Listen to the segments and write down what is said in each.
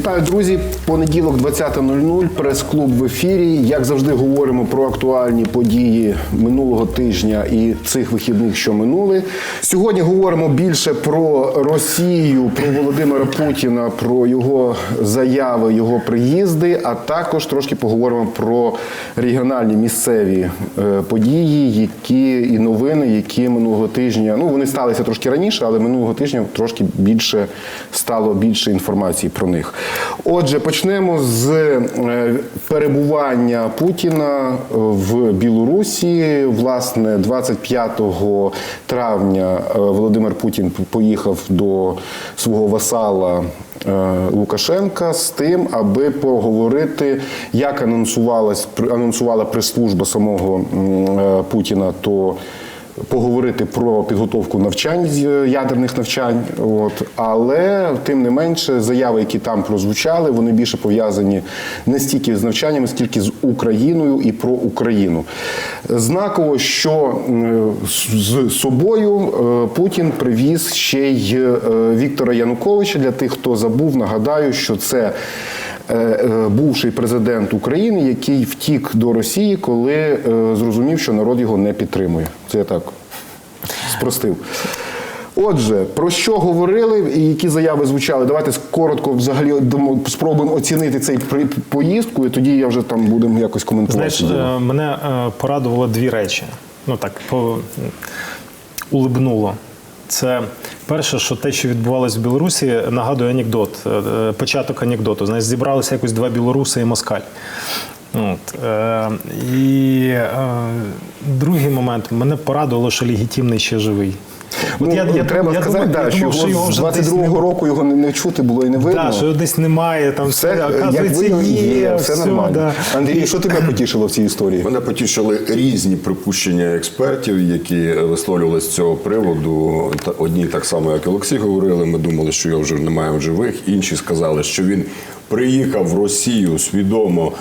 Вітаю, друзі! Понеділок, 20.00, прес-клуб в ефірі. Як завжди, говоримо про актуальні події минулого тижня і цих вихідних, що минули. Сьогодні говоримо більше про Росію, про Володимира Путіна, про його заяви, його приїзди, а також трошки поговоримо про регіональні місцеві е, події, які і новини, які минулого тижня. Ну вони сталися трошки раніше, але минулого тижня трошки більше стало більше інформації про них. Отже, почнемо з е, перебування Путіна в Білорусі. Власне, 25 травня е, Володимир Путін поїхав до свого васала. е, Лукашенка з тим, аби поговорити, як анонсувалась анонсувала прес-служба самого Путіна, то поговорити про підготовку навчань е, ядерних навчань. От але тим не менше, заяви, які там прозвучали, вони більше пов'язані не стільки з навчаннями, стільки з Україною і про Україну. Знаково, що з собою е, Путін привіз ще й е, Віктора Януковича. Для тих, хто забув, нагадаю, що це. Е, е, Бувший президент України, який втік до Росії, коли е, зрозумів, що народ його не підтримує. Це я так спростив. Отже, про що говорили і які заяви звучали? Давайте коротко взагалі спробуємо оцінити цей поїздку, і тоді я вже там будемо якось коментувати. Знаєш, мене порадувало дві речі. Ну так, по улибнуло. Це перше, що те, що відбувалось в Білорусі, нагадує анекдот, е, е, початок анекдоту. Знаєш, зібралися якось два білоруси і москаль. От, е, і е, другий момент мене порадувало, що легітимний ще живий. Ну, треба сказати, думав- да, я що думав, його з 22-го року його не, не чути було і не видно. Да, що десь немає, там все, як оказується, видно, є, все, все, нормально. Да. Андрій, що тебе потішило в цій історії? Мене потішили різні припущення експертів, які висловлювали з цього приводу. Та- Одні так само, як і Олексій говорили. Ми думали, що його вже немає в живих. Інші сказали, що він приїхав в Росію свідомо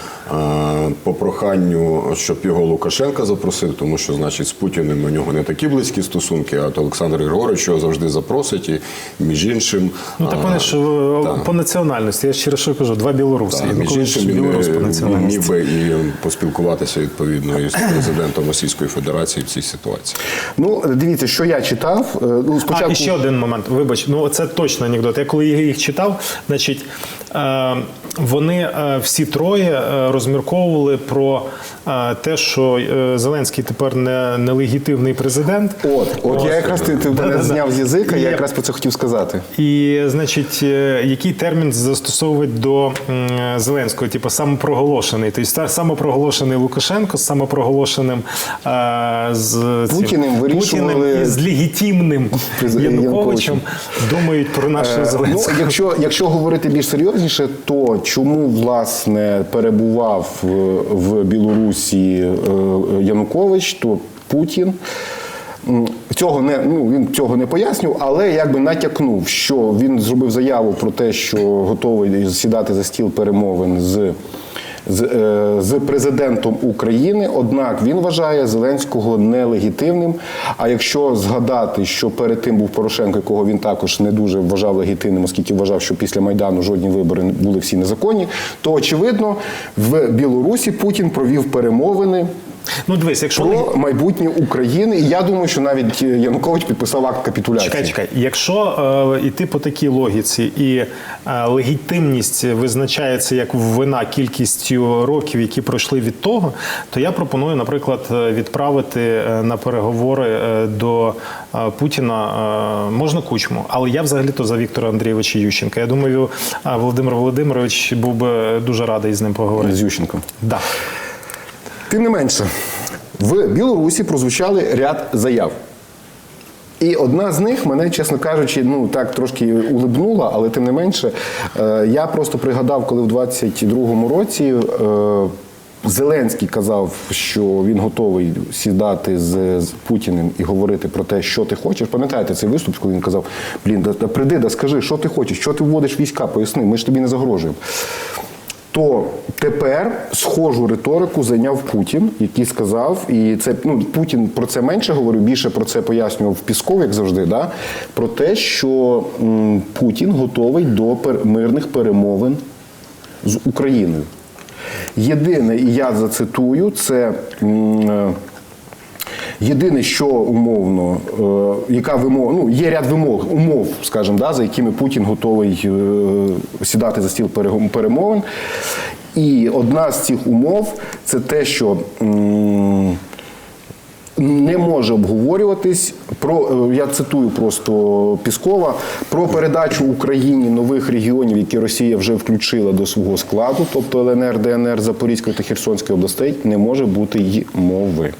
по проханню, щоб його Лукашенка запросив, тому що, значить, з Путіним у нього не такі близькі стосунки. А от Олександр Григорович його завжди запросить. І між іншим, Ну так вони ж е, по національності. Я ще раз кажу, два білоруси. Так, між іншим, він білорус по е, національності. міг би і поспілкуватися відповідно із президентом Російської Федерації в цій ситуації. Ну, дивіться, що я читав. Е, Ну, спочатку... А, і ще один момент. Вибач, ну це точно анекдот. Я коли їх читав, значить е, вони е, всі троє е, розмірковували про те, що е, Зеленський тепер не нелегітимний президент. От, от я якраз ти, ти мене зняв з язика, я якраз про це хотів сказати. І, значить, е, який термін застосовують до Зеленського? Типу самопроголошений. Тобто самопроголошений Лукашенко з самопроголошеним е, з цим Путіним вирішували- Путіним і з легітимним Януковичем Януковичем. думають про нашого Е, Ну, якщо, якщо говорити більш серйозніше, то чому власне перебував е, в Білорусі е, Янукович, то Путін. Цього не ну він цього не пояснював, але якби натякнув, що він зробив заяву про те, що готовий сідати за стіл перемовин з, з, е, з президентом України. Однак він вважає Зеленського нелегітимним. А якщо згадати, що перед тим був Порошенко, якого він також не дуже вважав легітимним, оскільки вважав, що після майдану жодні вибори були всі незаконні, то очевидно в Білорусі Путін провів перемовини. Ну, дивись, якщо Про майбутнє України, і я думаю, що навіть Янукович підписав акт капітуляції. Чекай, чекай. Якщо е, йти по такій логіці, і е, легітимність визначається як вина кількістю років, які пройшли від того, то я пропоную, наприклад, е, відправити е, на переговори е, до е, Путіна е, можна кучму, але я взагалі-то за Віктора Андрійовича Ющенка. Я думаю, е, Володимир Володимирович був би дуже радий з ним поговорити. з Ющенком. Да. Тим не менше, в Білорусі прозвучали ряд заяв. І одна з них мене, чесно кажучи, ну так трошки улибнула, але тим не менше, е, я просто пригадав, коли в 22-му році. е, Зеленський казав, що він готовий сідати з, з Путіним і говорити про те, що ти хочеш. Пам'ятаєте цей виступ, коли він казав: Блін, да, да прийди, да скажи, що ти хочеш, що ти вводиш війська, поясни, ми ж тобі не загрожуємо. То тепер схожу риторику зайняв Путін, який сказав, і це ну Путін про це менше говорив, більше про це пояснював Пісков, як завжди, да, про те, що м, Путін готовий до пер- мирних перемовин з Україною. Єдине, і я зацитую, це. м, е, Єдине, що умовно, е, яка вимога, ну є ряд вимог, умов, скажімо, да, за якими Путін готовий е, сідати за стіл перемовин. І одна з цих умов це те, що не може обговорюватись про е, я цитую просто Піскова про передачу Україні нових регіонів, які Росія вже включила до свого складу, тобто ЛНР, ДНР, Запорізької та Херсонської областей, не може бути й мови.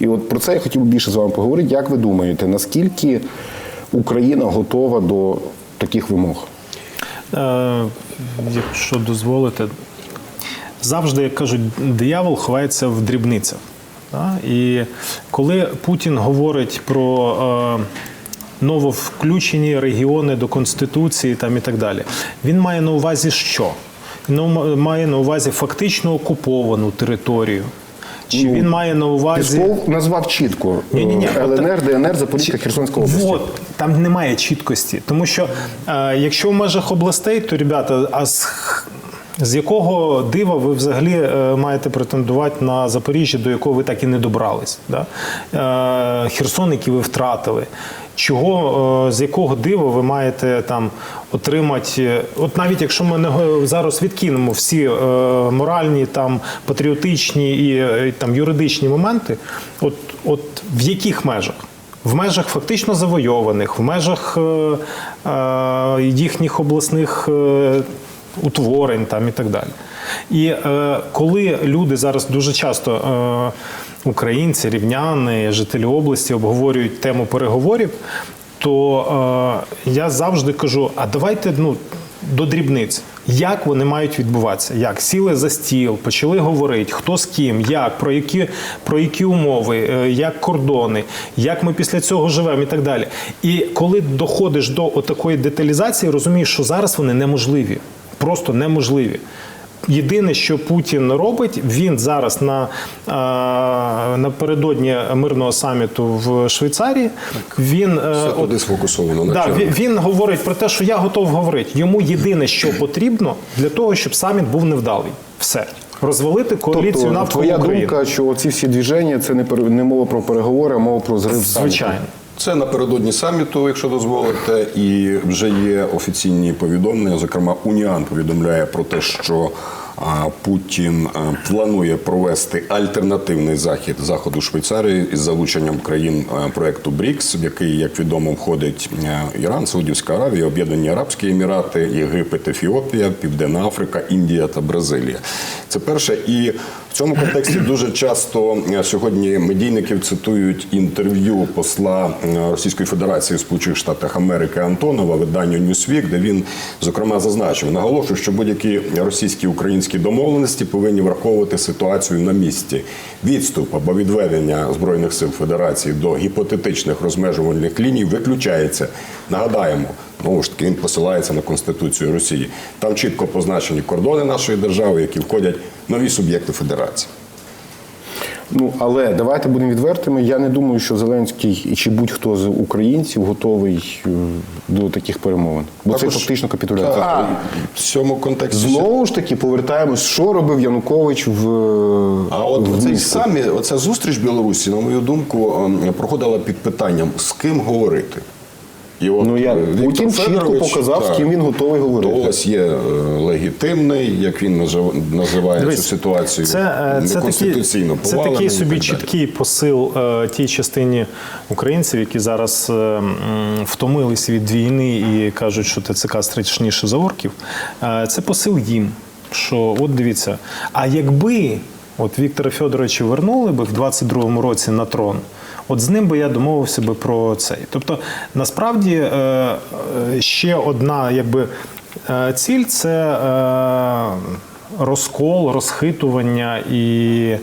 І от про це я хотів більше з вами поговорити. Як ви думаєте, наскільки Україна готова до таких вимог? Е, якщо дозволите, завжди, як кажуть, диявол ховається в дрібницях. І коли Путін говорить про е, нововключені регіони до Конституції там, і так далі, він має на увазі що? Він має на увазі фактично окуповану територію. Чи Ну, він має на увазі. Пісков назвав чітко Ні-ні-ні, е, ЛНР, ДНР, Запорізька, Херсонська області. Вот, там немає чіткості. Тому що е, якщо в межах областей, то ребята, а з, з якого дива ви взагалі е, маєте претендувати на Запоріжжя, до якого ви так і не добрались? Да? Е, Херсон, який ви втратили. Чого, е, з якого дива ви маєте там отримати, е, от навіть якщо ми не зараз відкинемо всі е, моральні, там патріотичні е, і там юридичні моменти, от, от в яких межах? В межах фактично завойованих, в межах е, е, їхніх обласних е, утворень там і так далі. І е, коли люди зараз дуже часто, е, українці, рівняни, жителі області обговорюють тему переговорів, то е, я завжди кажу: а давайте ну, до дрібниць. Як вони мають відбуватися? Як сіли за стіл, почали говорити, хто з ким, як, про які, про які умови, е, як кордони, як ми після цього живемо і так далі. І коли доходиш до отакої деталізації, розумієш, що зараз вони неможливі, просто неможливі. Єдине, що Путін робить, він зараз на напередодні мирного саміту в Швейцарії. Він е, Все сфокусовано Да, він, він говорить про те, що я готов говорити. Йому єдине, що потрібно для того, щоб саміт був невдалий. Все. Розвалити коаліцію Тобто, навколо твоя України. думка, що ці всі движення це не пер- не мова про переговори, а мова про зрив. Звичайно. Це напередодні саміту, якщо дозволите, і вже є офіційні повідомлення. Зокрема, Уніан повідомляє про те, що Путін планує провести альтернативний захід заходу Швейцарії із залученням країн проекту БРІКС, в який, як відомо, входить Іран, Саудівська Аравія, Об'єднані Арабські Емірати, Єгипет, Ефіопія, Південна Африка, Індія та Бразилія. Це перше. І в цьому контексті дуже часто е, сьогодні медійників цитують інтерв'ю посла е, Російської Федерації в Сполучених Штатах Америки Антонова виданню Newsweek, де він зокрема зазначив, наголошую, що будь-які російські українські домовленості повинні враховувати ситуацію на місці. Відступ або відведення збройних сил Федерації до гіпотетичних розмежувальних ліній виключається. Нагадаємо. Знову ж таки, він посилається на Конституцію Росії. Там чітко позначені кордони нашої держави, які входять нові суб'єкти федерації. Ну але давайте будемо відвертими. Я не думаю, що Зеленський чи будь-хто з українців готовий е, до таких перемовин. Бо це фактично капітуляція. Так, А в цьому контексті знову ж таки повертаємось, що робив Янукович в А от в цей самі, оця зустріч в Білорусі, на мою думку, ем, проходила під питанням, з ким говорити. І от Ну, я- е, Путін чітко показав, з ким він готовий говорити. Хтось є е, легітимний, як він називає Дивись, цю ситуацію, Це, е, це, такий, неконституційно це такий собі так чіткий посил е, тій частині українців, які зараз е, м, втомились від війни і кажуть, що ТЦК страшніше за орків. Е, це посил їм. Що от дивіться, а якби от Віктора Федоровича вернули би в 22-му році на трон. От з ним би я домовився би про цей. Тобто, насправді е, е, ще одна якби е, ціль це розкол, розхитування і.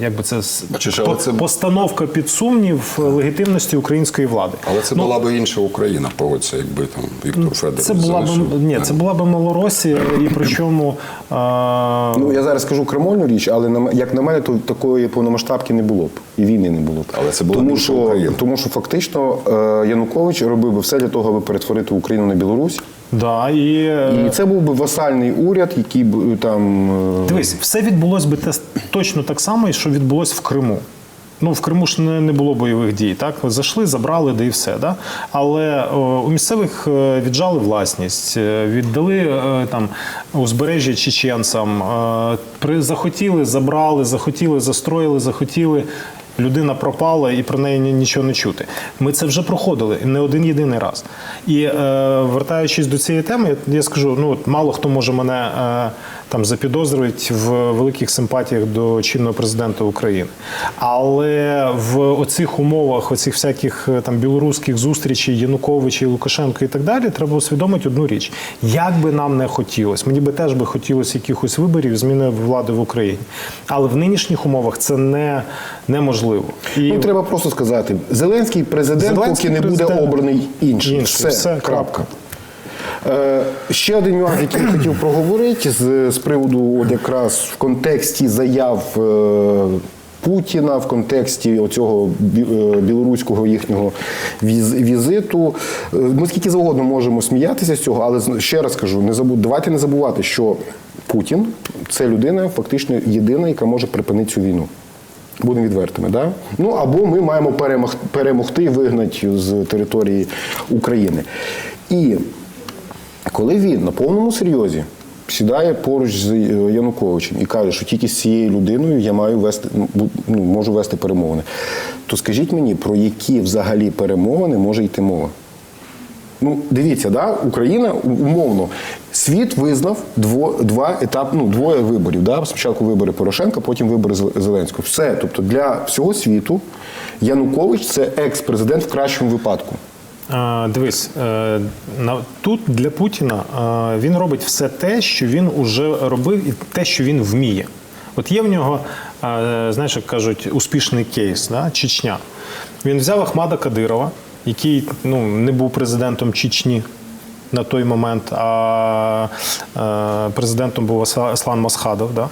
Е, як би це Бачиш, але по- це- постановка під сумнів легітимності української влади. Але це Ну, була б інша Україна, погодься, якби там Віктор Федорович це була б ні, це була б Малоросія, і причому а, Ну я зараз скажу кремольну річ, але на як на мене, то такої повномасштабки не було б і війни не було б. Але це була тому, що Україна. тому, що фактично е, Янукович робив би все для того, аби перетворити Україну на Білорусь. Да, і, е, І це був би васальний уряд, який б там. е, Дивись, все відбулось би те, точно так само, що відбулось в Криму. Ну, в Криму ж не, не було бойових дій, так? Зайшли, забрали, да і все. Да? Але о, у місцевих е, віджали власність, е, віддали е, там узбережжя чеченцям, е, при, захотіли, забрали, захотіли, застроїли, захотіли. Людина пропала і про неї нічого не чути. Ми це вже проходили не один єдиний раз. І е, вертаючись до цієї теми, я, скажу: ну мало хто може мене е, там запідозрювати в великих симпатіях до чинного президента України. Але в оцих умовах, оцих всяких е, там білоруських зустрічей Януковича, Лукашенка і так далі, треба усвідомити одну річ: як би нам не хотілося, мені би теж би хотілося якихось виборів, зміни влади в Україні. Але в нинішніх умовах це не неможливо. І Ну, треба просто сказати: Зеленський президент, Зеленський поки не буде обраний інший. Інший. Все, Все, крапка. Е, ще один нюанс, який я хотів проговорити з, з приводу от якраз в контексті заяв е, Путіна, в контексті оцього бі- е, білоруського їхнього візиту. Ми скільки завгодно можемо сміятися з цього, але ще раз кажу, не забуд, давайте не забувати, що Путін це людина фактично єдина, яка може припинити цю війну. Будемо відвертими, да? Ну або ми маємо перемог, перемогти і вигнати з території України. І коли він на повному серйозі сідає поруч з е, Януковичем і каже, що тільки з цією людиною я маю вести, ну, можу вести перемовини, то скажіть мені, про які взагалі перемовини може йти мова? Ну, дивіться, да? Україна умовно. Світ визнав дво, два етап, ну, двоє виборів. Да? Спочатку вибори Порошенка, потім вибори Зеленського. Все. Тобто для всього світу Янукович це екс-президент в кращому випадку. Дивись, е, тут для Путіна е, він робить все те, що він уже робив, і те, що він вміє. От є в нього, е, знаєш, як кажуть, успішний кейс, да? Чечня. Він взяв Ахмада Кадирова, який ну, не був президентом Чечні на той момент, а е, президентом був Аслан Масхадов. Да?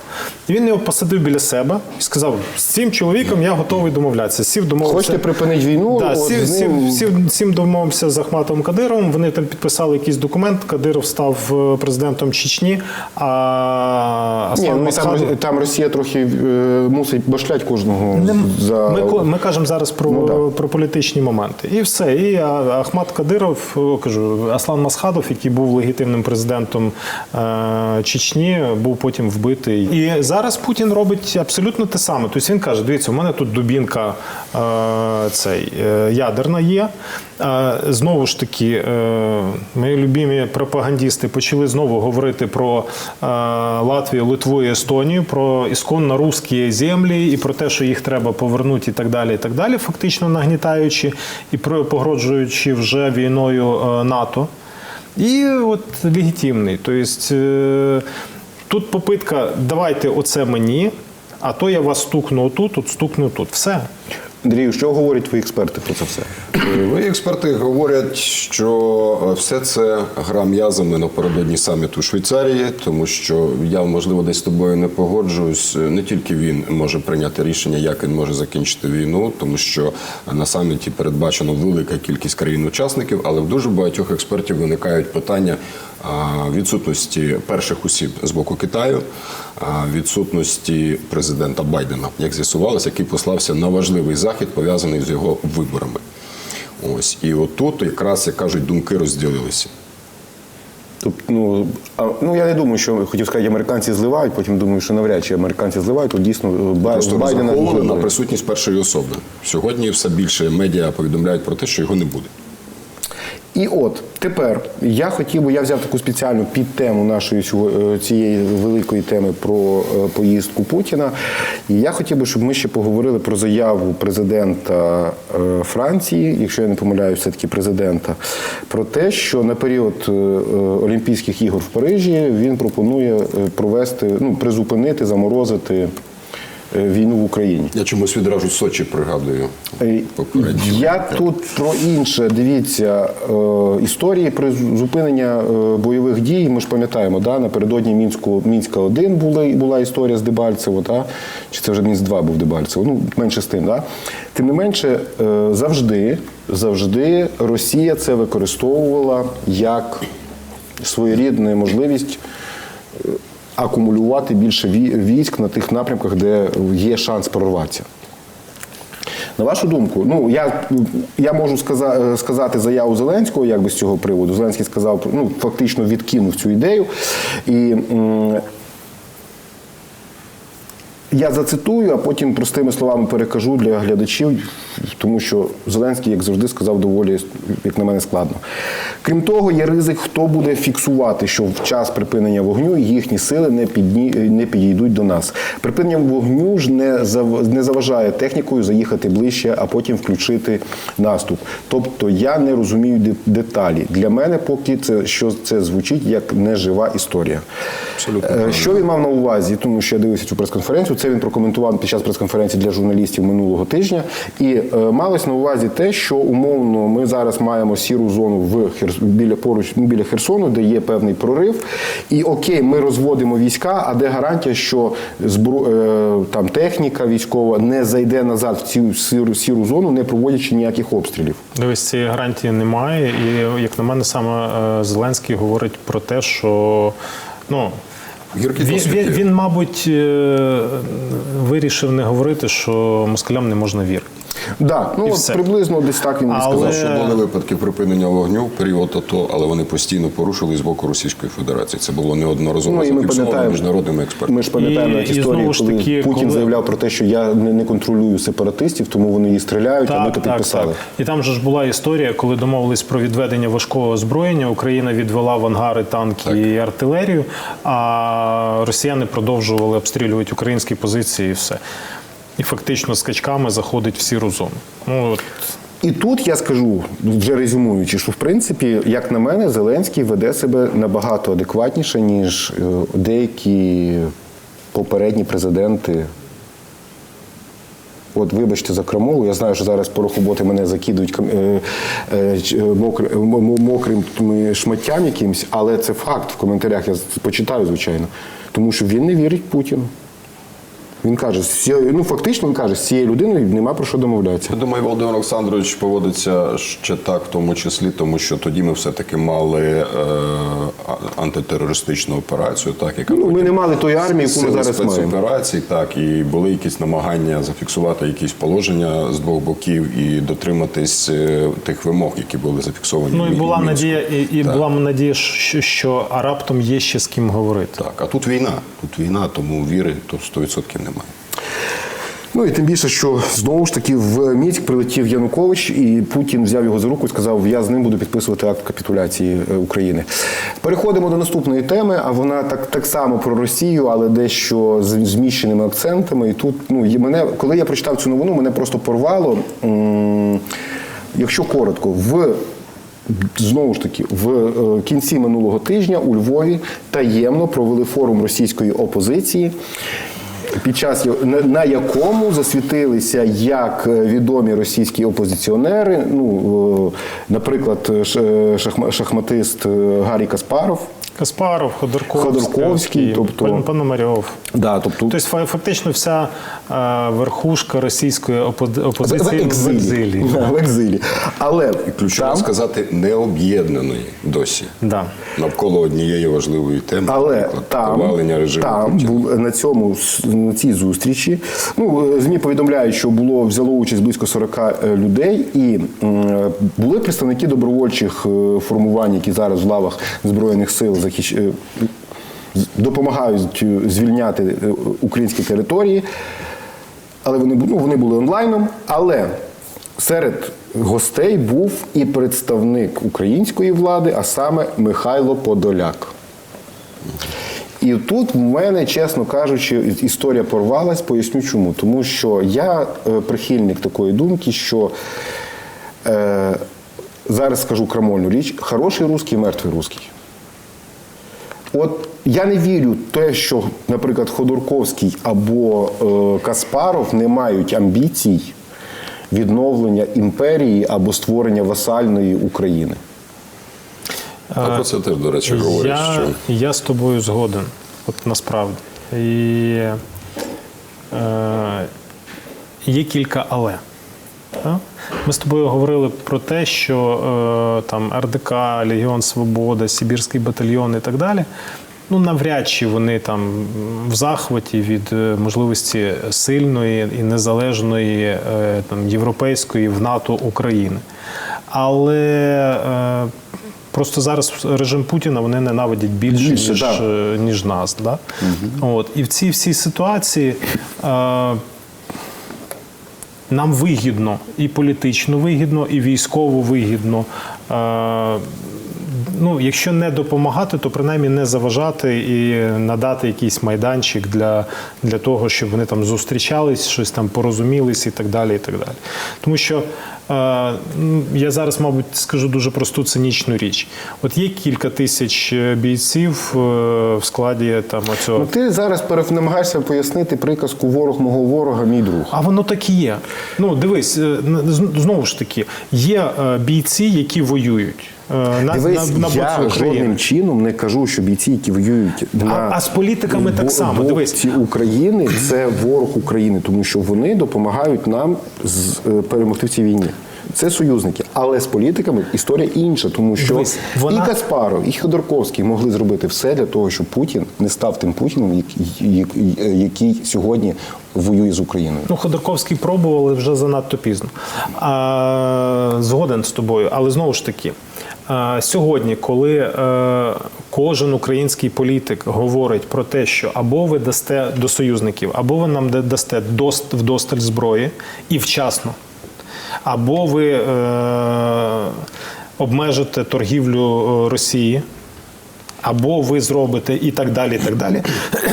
І він його посадив біля себе і сказав: з цим чоловіком я готовий домовлятися. Сів домовився. Хочете припинити війну? Да, сів, ним- сів, сів, сів домовився з Ахматом Кадировим. Вони там підписали якийсь документ. Кадиров став е, президентом Чечні. А Аслан ну, Масхадов... там, там Росія трохи е, мусить башлять кожного Не- за Ми, ми кажемо зараз про, Ну, да. про політичні моменти. І все. І Ахмат Кадиров, кажу, Аслан Масхадов, який був легітимним президентом е, Чечні, був потім вбитий. І зараз Путін робить абсолютно те саме. Тобто він каже: дивіться, у мене тут дубінка е, цей, е, ядерна є. Знову ж таки, мої любимі пропагандісти почали знову говорити про Латвію, Литву і Естонію, про ісконно русські землі і про те, що їх треба повернути, і так далі. І так далі, фактично нагнітаючи і погрожуючи вже війною НАТО. І от легітимний. Тобто тут попитка давайте оце мені, а то я вас стукну отут, от стукну тут. Все. Андрію, що говорять твої експерти про це все? Ви експерти говорять, що е, все це гра м'язами напередодні саміту Швейцарії, тому що я можливо десь з тобою не погоджуюсь. Не тільки він може прийняти рішення, як він може закінчити війну, тому що на саміті передбачено велика кількість країн-учасників, але в дуже багатьох експертів виникають питання відсутності перших осіб з боку Китаю, відсутності президента Байдена, як з'ясувалося, який послався на важливий захід, пов'язаний з його виборами. Ось і отут якраз як кажуть, думки розділилися. Тобто, ну, а, ну я не думаю, що хотів сказати, американці зливають, потім думаю, що навряд чи американці зливають, то дійсно е, Просто Байдена на присутність першої особи. Сьогодні все більше медіа повідомляють про те, що його не буде. І от тепер я хотів би, я взяв таку спеціальну підтему нашої е, цієї великої теми про е, поїздку Путіна. І я хотів би, щоб ми ще поговорили про заяву президента е, Франції, якщо я не помиляюсь, все таки президента, про те, що на період Олімпійських ігор в Парижі він пропонує провести, ну призупинити, заморозити війну в Україні. Я чомусь відразу Сочі пригадую. Е, Попередньо. Я тут про інше. Дивіться, е, історії про зупинення е, бойових дій. Ми ж пам'ятаємо, да, напередодні Мінську Мінська 1 була, була історія з Дебальцево, да? чи це вже Мінськ 2 був Дебальцево. Ну, менше з тим. Да? Тим не менше, е, завжди, завжди Росія це використовувала як своєрідна можливість е, акумулювати більше військ на тих напрямках, де є шанс прорватися. На вашу думку, ну я, я можу сказа- е, сказати заяву Зеленського, якби з цього приводу. Зеленський сказав, ну фактично відкинув цю ідею. І я зацитую, а потім простими словами перекажу для глядачів, тому що Зеленський, як завжди, сказав доволі, як на мене, складно. Крім того, є ризик, хто буде фіксувати, що в час припинення вогню їхні сили не, підні, не підійдуть до нас. Припинення вогню ж не, зав, не заважає технікою заїхати ближче, а потім включити наступ. Тобто я не розумію деталі. Для мене поки це що це звучить як нежива історія. Абсолютно Е. Що він мав на увазі, тому що я дивився цю прес-конференцію. Це він прокоментував під час прес-конференції для журналістів минулого тижня. І е, малось на увазі те, що умовно ми зараз маємо сіру зону в біля поруч ну, біля Херсону, де є певний прорив. І окей, ми розводимо війська, а де гарантія, що збру... е, там техніка військова не зайде назад в цю сіру, сіру зону, не проводячи ніяких обстрілів. Дивись, цієї гарантії немає. І як на мене, саме е, Зеленський говорить про те, що ну. Гіркий Він, він, він, мабуть, е, вирішив не говорити, що москалям не можна вірити. Да, ну І от все. приблизно десь так він і Але- сказав. Сказав, що були випадки припинення вогню в період АТО, але вони постійно порушили з боку Російської Федерації. Це було неодноразово Ну, і ми зафіксовано пам'ятаємо- міжнародними експертами. Ми ж пам'ятаємо І- навіть і історію, знову ж коли таки, Путін коли- заявляв про те, що я не, не контролюю сепаратистів, тому вони її стріляють, а ми то підписали. І там же ж була історія, коли домовились про відведення важкого озброєння. Україна відвела в ангари танки і артилерію, а росіяни продовжували обстрілювати українські позиції і все. І фактично скачками заходить в сіру зону. Ну, от, І тут я скажу, вже резюмуючи, що в принципі, як на мене, Зеленський веде себе набагато адекватніше, ніж е, деякі попередні президенти. От, вибачте за крамолу, я знаю, що зараз порохоботи мене закидують е, е, е, мокри- м- м- мокрим шматтям якимсь, але це факт в коментарях. Я почитаю, звичайно. Тому що він не вірить Путіну. Він каже, ну фактично він каже, з цією людиною нема про що домовлятися. Я думаю, Володимир Олександрович поводиться ще так, в тому числі, тому що тоді ми все-таки мали е, антитерористичну операцію, так яка Ну, ми не мали тої армії, яку ми зараз маємо. спецоперацій, так і були якісь намагання зафіксувати якісь положення з двох боків і дотриматись е, тих вимог, які були зафіксовані. ну і була в надія, і, і була надія, що, що а раптом є ще з ким говорити. Так, а тут війна. Тут війна, тому віри тут 100% немає. Ну і тим більше, що знову ж таки в Мінськ прилетів Янукович, і Путін взяв його за руку і сказав: Я з ним буду підписувати акт капітуляції е, України. Переходимо до наступної теми. А вона так, так само про Росію, але дещо з зміщеними акцентами. І тут ну мене, коли я прочитав цю новину, мене просто порвало. Якщо коротко, в Знову ж таки, в е, кінці минулого тижня у Львові таємно провели форум російської опозиції, під час на, якому засвітилися як е, відомі російські опозиціонери. Ну, е, наприклад, е, шахматист Гаррі Каспаров. Каспаров, Ходорковський, Ходорковський, тобто- Пономарьов. Да, тобто, Тобто фактично вся е, верхушка російської опо- в, в опозиції в екзилі. екзилі. Да, в екзилі. Але ключово там, сказати, не об'єднаної досі Да. навколо однієї важливої теми, Але наприклад, там, повалення режиму там був на цьому на цій зустрічі. Ну е, змі повідомляють, що було взяло участь близько 40 е, людей, і м, були представники добровольчих формувань, які зараз в лавах збройних сил захищ... е, допомагають е, звільняти е, українські території. Але вони, ну, вони були онлайном. Але серед гостей був і представник української влади, а саме Михайло Подоляк. І тут в мене, чесно кажучи, історія порвалась. Поясню чому. Тому що я прихильник такої думки, що е, зараз скажу крамольну річ: хороший русський, мертвий русський. От я не вірю в те, що, наприклад, Ходорковський або е, Каспаров не мають амбіцій відновлення імперії або створення васальної України. А про це теж, до речі, говорять, Я, що я з тобою згоден, от насправді. І е, є кілька але. Ми з тобою говорили про те, що е, там РДК, Легіон Свобода, Сибірський батальйон і так далі. Ну, навряд чи вони там в захваті від е, можливості сильної і незалежної е, там, європейської в НАТО України. Але просто зараз режим Путіна вони ненавидять більше, Більше, ніж, е, ніж нас. Да? От. І в цій всій ситуації. Е, нам вигідно і політично вигідно, і військово вигідно. Е, ну, якщо не допомагати, то принаймні не заважати і надати якийсь майданчик для, для того, щоб вони там зустрічались, щось там порозумілись і так далі. І так далі. Тому що я зараз, мабуть, скажу дуже просту цинічну річ. От є кілька тисяч е, бійців е, в складі там оцього. Ну, ти зараз намагаєшся пояснити приказку ворог мого ворога, мій друг. А воно так і є. Ну, дивись, е, знову ж таки, є е, бійці, які воюють е, на, Дивись, на, на я жодним чином не кажу, що бійці, які воюють на а з політиками так само, дивись. України, це ворог України, тому що вони допомагають нам з, е, перемогти в цій війні. Це союзники, але з політиками історія інша, тому що Дивись, вона- і Каспаров, і Ходорковський могли зробити все для того, щоб Путін не став тим Путіним, який, сьогодні воює з Україною. Ну, Ходорковський пробували вже занадто пізно. А, згоден з тобою, але знову ж таки. Сьогодні, коли е, кожен український політик говорить про те, що або ви дасте до союзників, або ви нам да- дасте дост, вдосталь зброї і вчасно, або ви е, обмежите торгівлю е, Росії, або ви зробите і так далі, і так далі,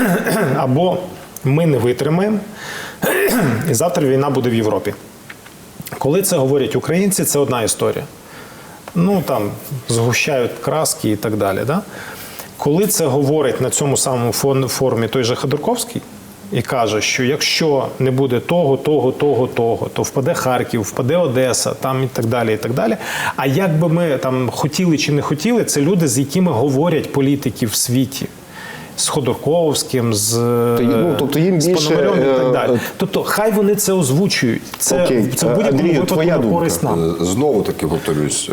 або ми не витримаємо, і завтра війна буде в Європі. Коли це говорять українці, це одна історія. Ну там згущають краски і так далі. Да? Коли це говорить на цьому самому форумі той же Ходорковський і каже, що якщо не буде того, того, того, того, то впаде Харків, впаде Одеса, там і так далі. і так далі. А як би ми там хотіли чи не хотіли, це люди, з якими говорять політики в світі. З Ходорковським, з, ну, тобто їм з більше, Пономарьовим і е, так далі. е, Тобто, хай вони це озвучують. Це, Окей. це в Е, випадку твоя користь нам. Е, Знову таки повторюсь,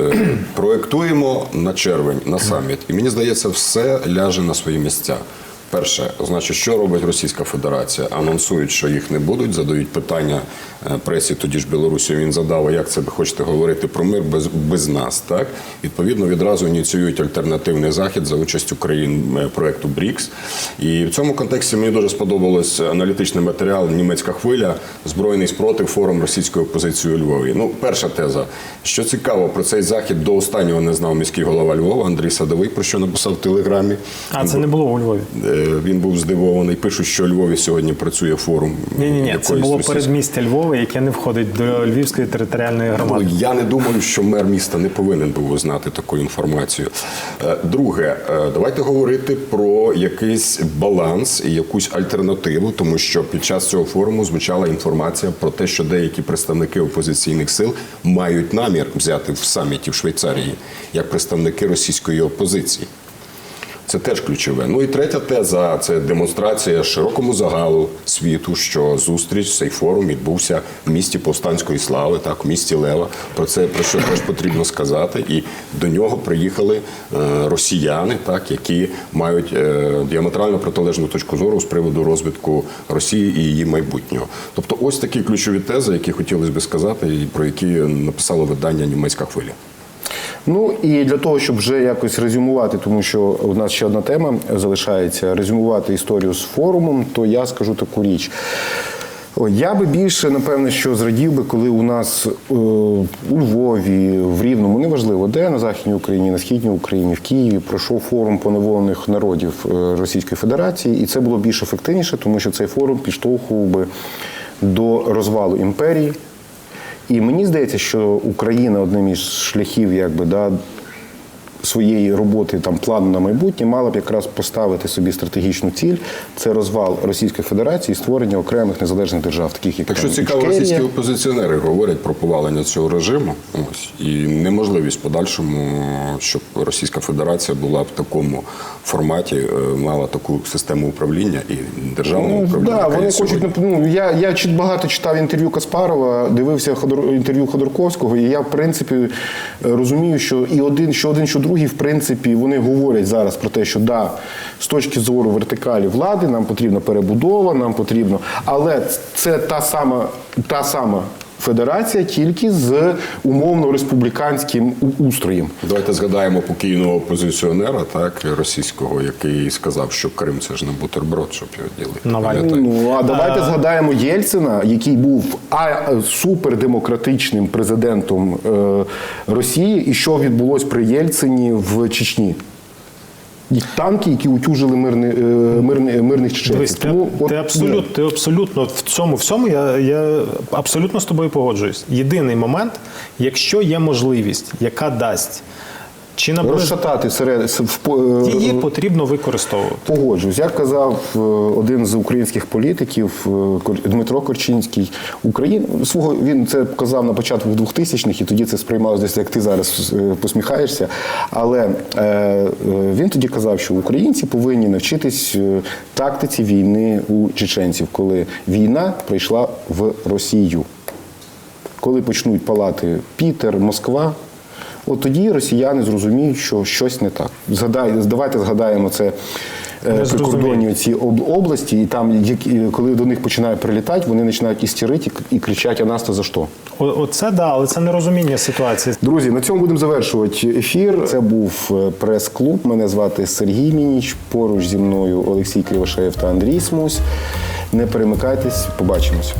проєктуємо на червень на саміт, і мені здається, все ляже на свої місця. Перше, значить, що робить Російська Федерація? Анонсують, що їх не будуть, задають питання е, пресі. Тоді ж Білорусі він задав, як це ви хочете говорити про мир без, без нас? Так відповідно відразу ініціюють альтернативний захід за участю країн е, проекту БРІКС. І в цьому контексті мені дуже сподобалось аналітичний матеріал Німецька хвиля збройний спротив форум російської опозиції у Львові. Ну, перша теза, що цікаво про цей захід до останнього не знав міський голова Львова Андрій Садовий, про що написав в телеграмі. А це не було у Львові. Він був здивований. Пишуть, що у Львові сьогодні працює форум. Ні, ні, ні, це було російської- передмістя Львова, яке не входить до Львівської територіальної громади. Ну, Я не думаю, що мер міста не повинен був знати таку інформацію. Е, Друге, е, давайте говорити про якийсь баланс і якусь альтернативу, тому що під час цього форуму звучала інформація про те, що деякі представники опозиційних сил мають намір взяти в саміті в Швейцарії як представники російської опозиції. Це теж ключове. Ну і третя теза це демонстрація широкому загалу світу, що зустріч цей форум відбувся в місті повстанської слави, так в місті Лева. Про це про що теж потрібно сказати. І до нього приїхали е, росіяни, так які мають е, діаметрально протилежну точку зору з приводу розвитку Росії і її майбутнього. Тобто, ось такі ключові тези, які хотілося би сказати, і про які написало видання Німецька хвиля. Ну і для того, щоб вже якось резюмувати, тому що у нас ще одна тема залишається резюмувати історію з форумом, то я скажу таку річ. Я би більше, напевне, що зрадів би, коли у нас е, у Львові, в Рівному, неважливо, де на Західній Україні, на Східній Україні, в Києві пройшов форум поневолених народів е, Російської Федерації, і це було більш ефективніше, тому що цей форум підштовхував би до розвалу імперії. І мені здається, що Україна одним із шляхів, якби да. Своєї роботи там плану на майбутнє мала б якраз поставити собі стратегічну ціль це розвал Російської Федерації і створення окремих незалежних держав, таких як Так що цікаво, Ічкерія. російські опозиціонери говорять про повалення цього режиму. Ось і неможливість подальшому, щоб Російська Федерація була в такому форматі, е, мала таку систему управління і державного Ну, управління. да, вони хочуть ну я, я багато читав інтерв'ю Каспарова, дивився інтерв'ю Ходорковського, і я в принципі розумію, що і один, що один, що другий, в принципі, вони говорять зараз про те, що да, з точки зору вертикалі влади нам потрібна перебудова, нам потрібно, але це та сама та сама. Федерація тільки з умовно республіканським устроєм. Давайте згадаємо покійного опозиціонера, так російського, який сказав, що Крим це ж не бутерброд, щоб його ділити. Навальний. Ну а давайте згадаємо Єльцина, який був а, е, супердемократичним президентом е, Росії, і що відбулось при Єльцині в Чечні. Танки, які утюжили мирні, мирні, мирних чеченців. Тому ти, от, ти, абсолютно, ти абсолютно в цьому всьому я, я абсолютно з тобою погоджуюсь. Єдиний момент, якщо є можливість, яка дасть чи наближ... розшатати серед е, її потрібно використовувати. Погоджуюсь. Як казав е, один з українських політиків е, Дмитро Корчинський, Україн свого він це казав на початку 2000-х, і тоді це сприймалося десь як ти зараз посміхаєшся. Але е, він тоді казав, що українці повинні навчитись тактиці війни у чеченців, коли війна прийшла в Росію. Коли почнуть палати Пітер, Москва, от тоді росіяни зрозуміють, що щось не так. Згадай, давайте згадаємо це е, прикордонні ці області, і там, коли до них починає прилітати, вони починають істерити і кричать: а нас то за що? О, оце да, але це нерозуміння ситуації. Друзі, на цьому будемо завершувати ефір. Це був е, прес-клуб. Мене звати Сергій Мініч. Поруч зі мною Олексій Кривошеєв та Андрій Смусь. Не перемикайтесь, побачимось.